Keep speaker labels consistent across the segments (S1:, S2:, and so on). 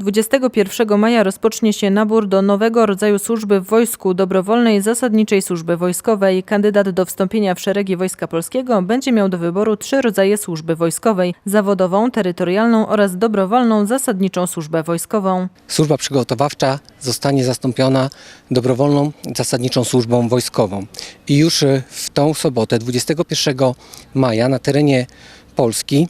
S1: 21 maja rozpocznie się nabór do nowego rodzaju służby w wojsku dobrowolnej zasadniczej służby wojskowej. Kandydat do wstąpienia w szeregi Wojska Polskiego będzie miał do wyboru trzy rodzaje służby wojskowej: zawodową, terytorialną oraz dobrowolną zasadniczą służbę wojskową.
S2: Służba przygotowawcza zostanie zastąpiona dobrowolną zasadniczą służbą wojskową. I już e, w tą sobotę, 21 maja, na terenie Polski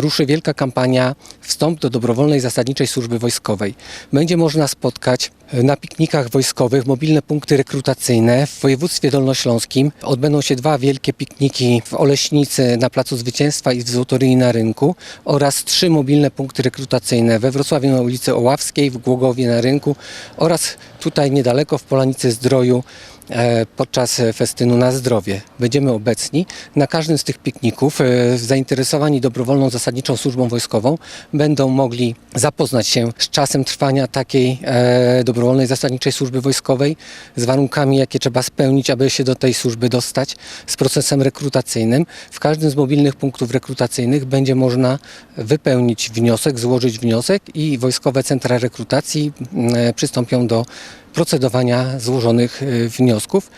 S2: ruszy wielka kampania Wstąp do dobrowolnej zasadniczej służby wojskowej. Będzie można spotkać e, na piknikach wojskowych mobilne punkty rekrutacyjne w województwie dolnośląskim. Odbędą się dwa wielkie pikniki w Oleśnicy na Placu Zwycięstwa i w Złotoryi na Rynku oraz trzy mobilne punkty rekrutacyjne we Wrocławiu na ulicy Oławskiej, w Głogowie na Rynku oraz tutaj niedaleko w Polanicy Zdroju e, podczas festynu na zdrowie. Będziemy obecni. Na każdym z tych pikników e, zainteresowani dobrowolną zasadniczą służbą wojskową będą mogli zapoznać się z czasem trwania takiej e, dobrowolnej zasadniczej służby wojskowej, z warunkami, jakie trzeba spełnić, aby się do tej służby dostać, z procesem rekrutacyjnym. W każdym z mobilnych punktów rekrutacyjnych będzie można wypełnić wniosek, złożyć wniosek i wojskowe centra rekrutacji mm, przystąpią do procedowania złożonych e, wniosków,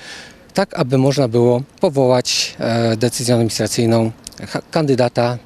S2: tak aby można było powołać e, decyzją administracyjną kandydata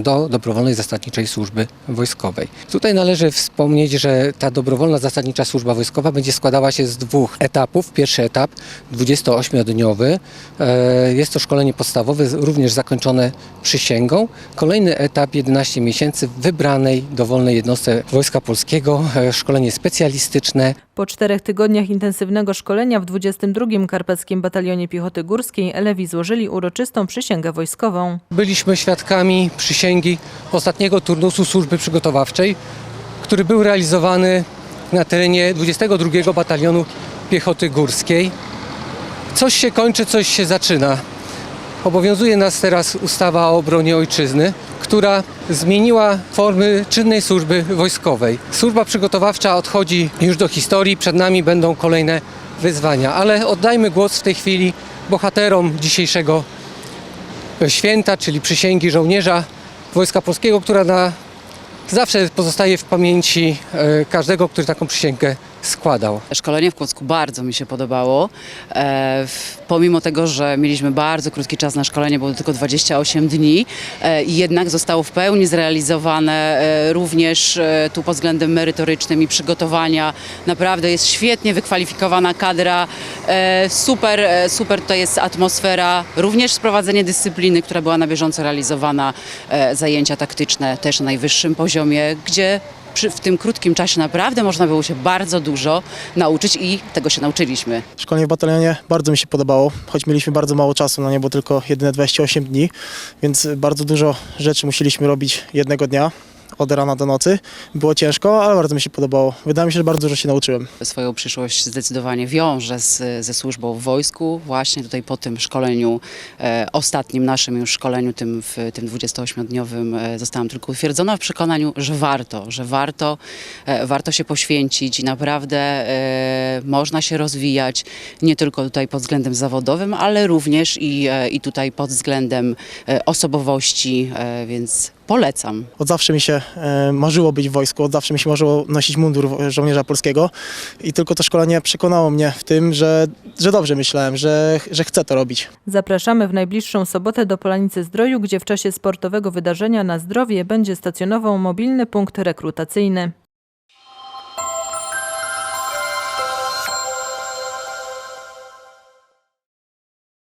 S2: do dobrowolnej zasadniczej służby wojskowej. Tutaj należy wspomnieć, że ta dobrowolna zasadnicza służba wojskowa będzie składała się z dwóch etapów. Pierwszy etap 28-dniowy. e, Jest to szkolenie podstawowe, również zakończone przysięgą. Kolejny etap 11 miesięcy w wybranej dowolnej jednostce Wojska Polskiego. e, Szkolenie specjalistyczne,
S1: Po czterech tygodniach intensywnego szkolenia w 22 Karpackim Batalionie Piechoty Górskiej elewi złożyli uroczystą przysięgę wojskową.
S2: Byliśmy świadkami przysięgi ostatniego turnusu służby przygotowawczej, który był realizowany na terenie 22 Batalionu Piechoty Górskiej. Coś się kończy, coś się zaczyna. Obowiązuje nas teraz ustawa o obronie ojczyzny, która zmieniła formy czynnej służby wojskowej. Służba przygotowawcza odchodzi już do historii, przed nami będą kolejne wyzwania, ale oddajmy głos w tej chwili bohaterom dzisiejszego święta, czyli przysięgi żołnierza Wojska Polskiego, która na zawsze pozostaje w pamięci e, każdego, który taką przysięgę składał.
S3: Szkolenie w Kłodzku bardzo mi się podobało. E, pomimo tego, że mieliśmy bardzo krótki czas na szkolenie, było to tylko 28 dni, e, jednak zostało w pełni zrealizowane e, również e, tu pod względem merytorycznym i przygotowania. Naprawdę jest świetnie wykwalifikowana kadra. E, super, e, super tutaj jest atmosfera. Również sprowadzenie dyscypliny, która była na bieżąco realizowana. E, zajęcia taktyczne też na najwyższym poziomie, gdzie przy, w tym krótkim czasie naprawdę można było się bardzo dużo nauczyć i tego się nauczyliśmy.
S4: Szkolenie w batalionie bardzo mi się podobało, choć mieliśmy bardzo mało czasu, no nie było tylko jedyne 28 dni, więc bardzo dużo rzeczy musieliśmy robić jednego dnia, od rana do nocy. Było ciężko, ale bardzo mi się podobało. Wydaje mi się, że bardzo dużo się nauczyłem.
S3: Swoją przyszłość zdecydowanie wiąże z, ze służbą w wojsku. Właśnie tutaj po tym szkoleniu, e, ostatnim naszym już szkoleniu, tym, w tym 28-dniowym, e, zostałam tylko utwierdzona w przekonaniu, że warto, że warto, e, warto się poświęcić i naprawdę e, można się rozwijać nie tylko tutaj pod względem zawodowym, ale również i, e, i tutaj pod względem e, osobowości, e, więc polecam.
S4: Od zawsze mi się e, marzyło być w wojsku, od zawsze mi się marzyło nosić mundur żołnierza polskiego i tylko to szkolenie przekonało mnie w tym, że, że dobrze myślałem, że, że chcę to robić.
S1: Zapraszamy w najbliższą sobotę do Polanicy Zdroju, gdzie w czasie sportowego wydarzenia na zdrowie będzie stacjonował mobilny punkt rekrutacyjny.